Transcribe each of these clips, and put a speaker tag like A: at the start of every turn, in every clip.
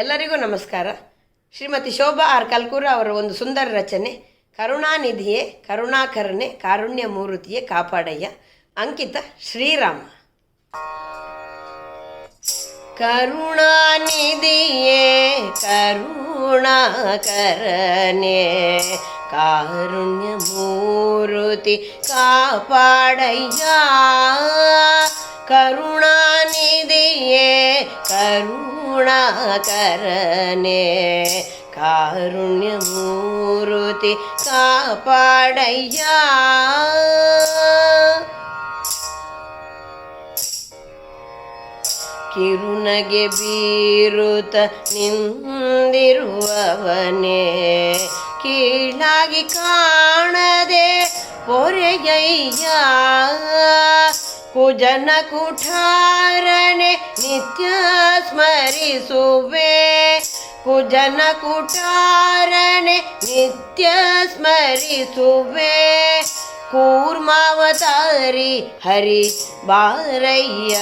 A: ಎಲ್ಲರಿಗೂ ನಮಸ್ಕಾರ. ಶ್ರೀಮತಿ ಶೋಭಾ ಆರ್ ಕಲ್ಕೂರ ಅವರ ಒಂದು ಸುಂದರ ರಚನೆ, ಕರುಣಾನಿಧಿಯೇ ಕರುಣಾಕರನೆ ಕಾರುಣ್ಯ ಮೂರುತಿಯೇ ಕಾಪಾಡಯ್ಯ, ಅಂಕಿತ ಶ್ರೀರಾಮ. ಕರುಣಾನಿಧಿಯೇ ಕರುಣಾಕರನೆ ಕಾರುಣ್ಯ ಮೂರುತಿ ಕಾಪಾಡಯ್ಯ, ಕರುಣಾನಿಧಿಯೇ ಕರುಣಾಕರನೆ ಕಾರುಣ್ಯ ಮೂರುತಿ ಕಾಪಾಡಯ್ಯ. ಕಿರುನಗೆ ಬೀರುತ ನಿಂದಿರುವವನೇ ಕೀಳಾಗಿ ಕಾಣದೆ ಪೊರೆಯಯ್ಯ ಕುಜನ ಕುಠಾರನೆ ನಿತ್ಯ ಸ್ಮರಿಸುವೆ ಕುಜನ ಕುಠಾರನೆ ನಿತ್ಯ ಸ್ಮರಿಸುವೆ ಕೂರ್ಮಾವತಾರಿ ಹರಿ ಬಾರಯ್ಯ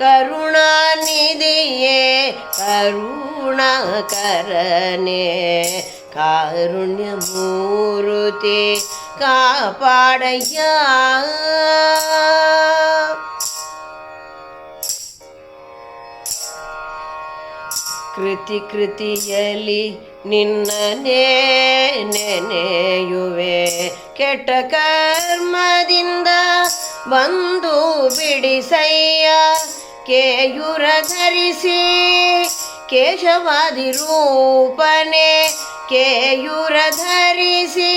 A: ಕರುಣಾನಿಧಿಯೇ ಕರುಣಾಕರನೆ ಕಾರುಣ್ಯ ಮೂರುತಿ ಕಾಪಾಡಯ್ಯ. ಕೃತಿ ಕೃತಿಯಲ್ಲಿ ನಿನ್ನನೇ ನೆನೆಯುವೆ. ಕೆಟ್ಟ ಕರ್ಮದಿಂದ ಬಂದು ಬಿಡಿಸಯ್ಯ. ಕೇಯುರ ಧರಿಸಿ ಕೇಶವಾದಿ ರೂಪನೆ ಕೇಯೂರ ಧರಿಸಿ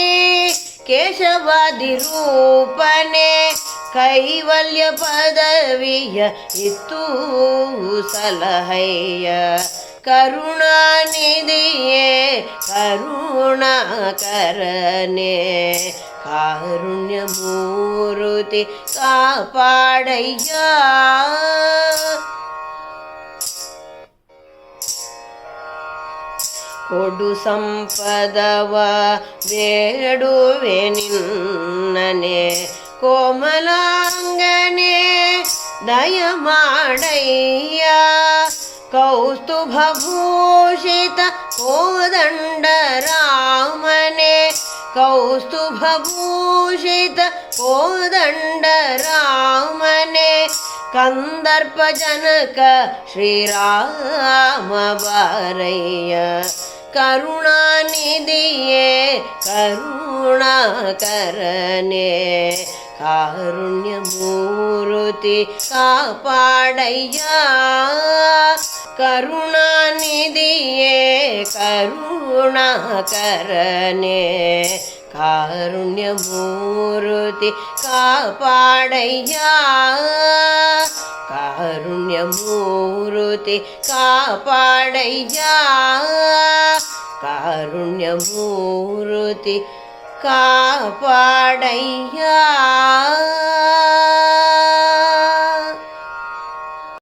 A: ಕೇಶವಾದಿ ರೂಪನೆ ಕೈವಲ್ಯ ಪದವಿಯ ಇತ್ತು ಸಲಹಯ್ಯ ಕರುಣಾನಿಧಿಯೇ, ಕರುಣಾಕರನೆ, ಕಾರುಣ್ಯ ಮೂರುತಿ ಕಾಪಾಡಯ್ಯ. ಕೊಡು ಸಂಪದವ ಬೇಡುವೆ ನಿನ್ನನೆ ಕೋಮಲಾಂಗನೆ ದಯ ಮಾಡಯ್ಯ ಕೌಸ್ತುಭಭೂಷಿತ ಕೋದಂಡ ರಾಮನೆ ಕೌಸ್ತುಭಭೂಷಿತ ಕೋದಂಡ ರಾಮನೆ ಕಂದರ್ಪ ಜನಕ ಶ್ರೀರಾಮ ಬಾರಯ್ಯ கருணாநிதியே கருணாகரனே காருண்யமூர்த்தி காப்பாடையா. கருணாநிதியே கருணாகரனே കാരുണ്യമൂർത്തി കാപ്പാടയ്യാ കാരുണ്യമൂർത്തി കാപ്പാടയ്യാ കാരുണ്യമൂർത്തി കാപ്പാടയ്യാ